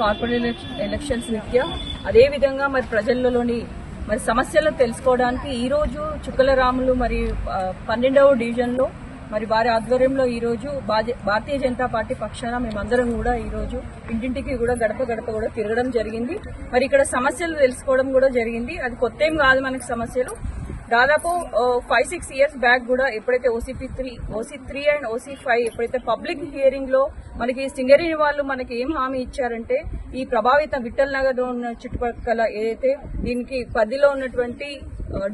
Corporate elections రీత్యా అదేవిధంగా మరి ప్రజలలోని మరి సమస్యలు తెలుసుకోవడానికి ఈ రోజు చుక్కల రాములు మరి పన్నెండవ డివిజన్లో మరి వారి ఆధ్వర్యంలో ఈ రోజు భారతీయ జనతా పార్టీ పక్షాన మేమందరం కూడా ఈ రోజు ఇంటింటికి కూడా గడప గడప కూడా తిరగడం జరిగింది. మరి ఇక్కడ సమస్యలు తెలుసుకోవడం కూడా జరిగింది. అది కొత్త ఏం కాదు మనకి సమస్యలు. దాదాపు ఫైవ్ సిక్స్ ఇయర్స్ బ్యాక్ కూడా ఎప్పుడైతే OCP three OC three and OC five ఎప్పుడైతే పబ్లిక్ హియరింగ్లో మనకి సింగరేణి వాళ్ళు మనకి ఏం హామీ ఇచ్చారంటే ఈ ప్రభావిత విఠల్ నగర్ ఉన్న చుట్టుపక్కల ఏదైతే దీనికి పదిలో ఉన్నటువంటి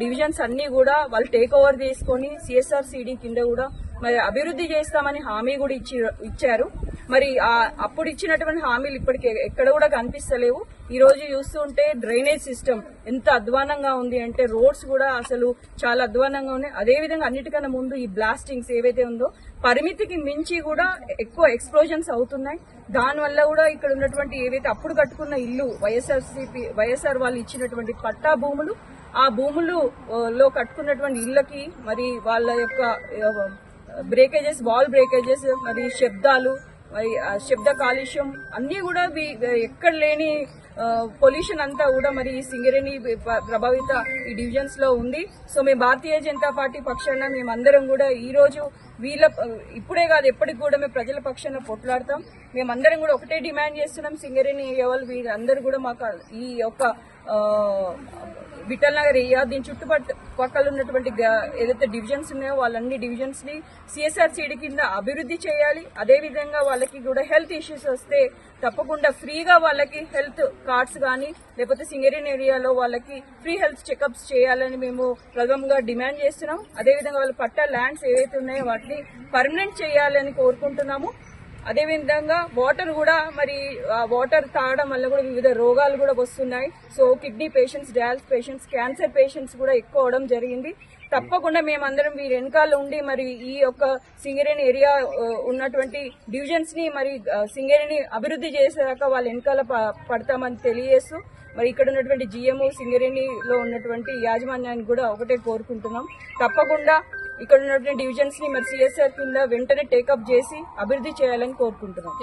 డివిజన్స్ అన్ని కూడా వాళ్ళు టేక్ ఓవర్ చేసుకొని సిఎస్ఆర్ సిడి కింద కూడా మరి అభివృద్ధి చేస్తామని హామీ కూడా ఇచ్చి ఇచ్చారు. మరి ఆ అప్పుడు ఇచ్చినటువంటి హామీలు ఇప్పటికి ఎక్కడ కూడా కనిపిస్తలేవు. ఈ రోజు చూస్తుంటే డ్రైనేజ్ సిస్టమ్ ఎంత అధ్వానంగా ఉంది అంటే రోడ్స్ కూడా అసలు చాలా అధ్వానంగా ఉన్నాయి. అదే విధంగా అన్నిటికన్నా ముందు ఈ బ్లాస్టింగ్స్ ఏవైతే ఉందో పరిమితికి మించి కూడా ఎక్కువ ఎక్స్ప్లోజన్స్ అవుతున్నాయి. దానివల్ల కూడా ఇక్కడ ఉన్నటువంటి ఏవైతే అప్పుడు కట్టుకున్న ఇల్లు వైఎస్ఆర్సీపీ వైఎస్ఆర్ వాళ్ళు ఇచ్చినటువంటి పట్టా భూములు ఆ భూములు లో కట్టుకున్నటువంటి ఇళ్ళకి మరి వాళ్ళ యొక్క బ్రేకేజెస్ వాల్ బ్రేకేజెస్ మరి శబ్దాలు శబ్ద కాలుష్యం అన్ని కూడా ఎక్కడ లేని పొల్యూషన్ అంతా కూడా మరి ఈ సింగరేణి ప్రభావిత ఈ డివిజన్స్లో ఉంది. సో మేము భారతీయ జనతా పార్టీ పక్షాన మేమందరం కూడా ఈ రోజు వీళ్ళ ఇప్పుడే కాదు ఎప్పటికి కూడా మేము ప్రజల పక్షాన పోట్లాడతాం. మేమందరం కూడా ఒకటే డిమాండ్ చేస్తున్నాం. సింగరేణి అయ్యేవాళ్ళు వీళ్ళందరూ కూడా మాకు ఈ యొక్క విఠల్ నగర్ ఏరియా దీని చుట్టుపక్కల పక్కల ఉన్నటువంటి ఏదైతే డివిజన్స్ ఉన్నాయో వాళ్ళన్ని డివిజన్స్ని సిఎస్ఆర్ సిడి కింద అభివృద్ధి చేయాలి. అదే విధంగా వాళ్ళకి కూడా హెల్త్ ఇష్యూస్ వస్తే తప్పకుండా ఫ్రీగా వాళ్ళకి హెల్త్ కార్డ్స్ కానీ లేకపోతే సింగరేన్ ఏరియాలో వాళ్ళకి ఫ్రీ హెల్త్ చెకప్స్ చేయాలని మేము ప్రథమంగా డిమాండ్ చేస్తున్నాం. అదే విధంగా పట్ట ల్యాండ్స్ ఏవైతే ఉన్నాయో వాటిని పర్మనెంట్ చేయాలని కోరుకుంటున్నాము. అదేవిధంగా వాటర్ కూడా మరి వాటర్ తాగడం వల్ల కూడా వివిధ రోగాలు కూడా వస్తున్నాయి. So kidney patients dialysis patients cancer patients కూడా ఎక్కువ అవడం జరిగింది. తప్పకుండా మేమందరం వీరి వెనకాల ఉండి మరి ఈ యొక్క సింగరేణి ఏరియా ఉన్నటువంటి డివిజన్స్ని మరి సింగరేణి అభివృద్ధి చేసేదాకా వాళ్ళ వెనకాల పడతామని తెలియజేస్తూ మరి ఇక్కడ ఉన్నటువంటి జిఎంఓ సింగరేణిలో ఉన్నటువంటి యాజమాన్యాన్ని కూడా ఒకటే కోరుకుంటున్నాం. తప్పకుండా ఇక్కడ ఉన్నటువంటి డివిజన్స్ని మరి సిఎస్ఆర్ కింద వెంటనే టేకప్ చేసి అభివృద్ధి చేయాలని కోరుకుంటున్నాం.